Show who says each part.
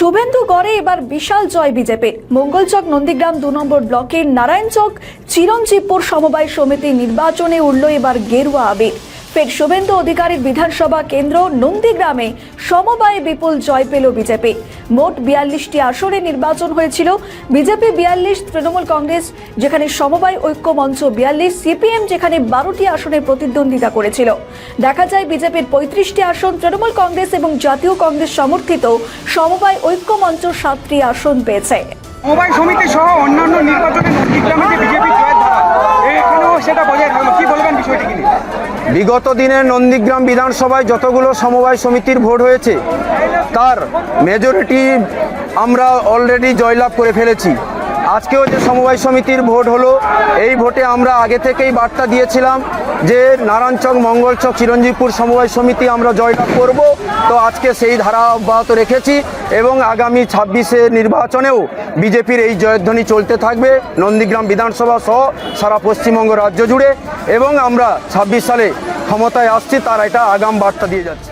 Speaker 1: শুভেন্দু গড়ে এবার বিশাল জয় বিজেপির মঙ্গলচক নন্দীগ্রাম দু নম্বর ব্লকের নারায়ণচক চিরঞ্জীবপুর সমবায় সমিতি নির্বাচনে উঠল এবার গেরুয়া আবির ফের শুভেন্দু অধিকারীর বিধানসভা কেন্দ্র নন্দীগ্রামে সমবায়ে বিপুল জয় পেল বিজেপি। মোট বিয়াল্লিশটি আসনে নির্বাচন হয়েছিল। বিজেপি বিয়াল্লিশ, তৃণমূল কংগ্রেস যেখানে সমবায় ঐক্য মঞ্চ বিয়াল্লিশ, সিপিএম যেখানে বারোটি আসনে প্রতিদ্বন্দ্বিতা করেছিল। দেখা যায় বিজেপির পঁয়ত্রিশটি আসন তৃণমূল কংগ্রেস এবং জাতীয় কংগ্রেস সমর্থিত সমবায় ঐক্য মঞ্চ সাতটি আসন পেয়েছে।
Speaker 2: সমবায় সমিতি সহ অন্যান্য নির্বাচনে নন্দীগ্রামে বিজেপি
Speaker 3: বিগত দিনে নন্দীগ্রাম বিধানসভায় যতগুলো সমবায় সমিতির ভোট হয়েছে, তার মেজরিটি আমরা অলরেডি জয়লাভ করে ফেলেছি। আজকেও যে সমবায় সমিতির ভোট হলো, এই ভোটে আমরা আগে থেকেই বার্তা দিয়েছিলাম যে নারায়ণচক মঙ্গলচক চিরঞ্জীবপুর সমবায় সমিতি আমরা জয়লাভ করব। তো আজকে সেই ধারা অব্যাহত রেখেছি এবং আগামী ছাব্বিশে নির্বাচনেও বিজেপির এই জয়ধ্বনি চলতে থাকবে। নন্দীগ্রাম বিধানসভা সহ সারা পশ্চিমবঙ্গ রাজ্য জুড়ে। এবং আমরা ছাব্বিশ সালে ক্ষমতায় আসছি তার একটা আগাম বার্তা দিয়ে যাচ্ছে।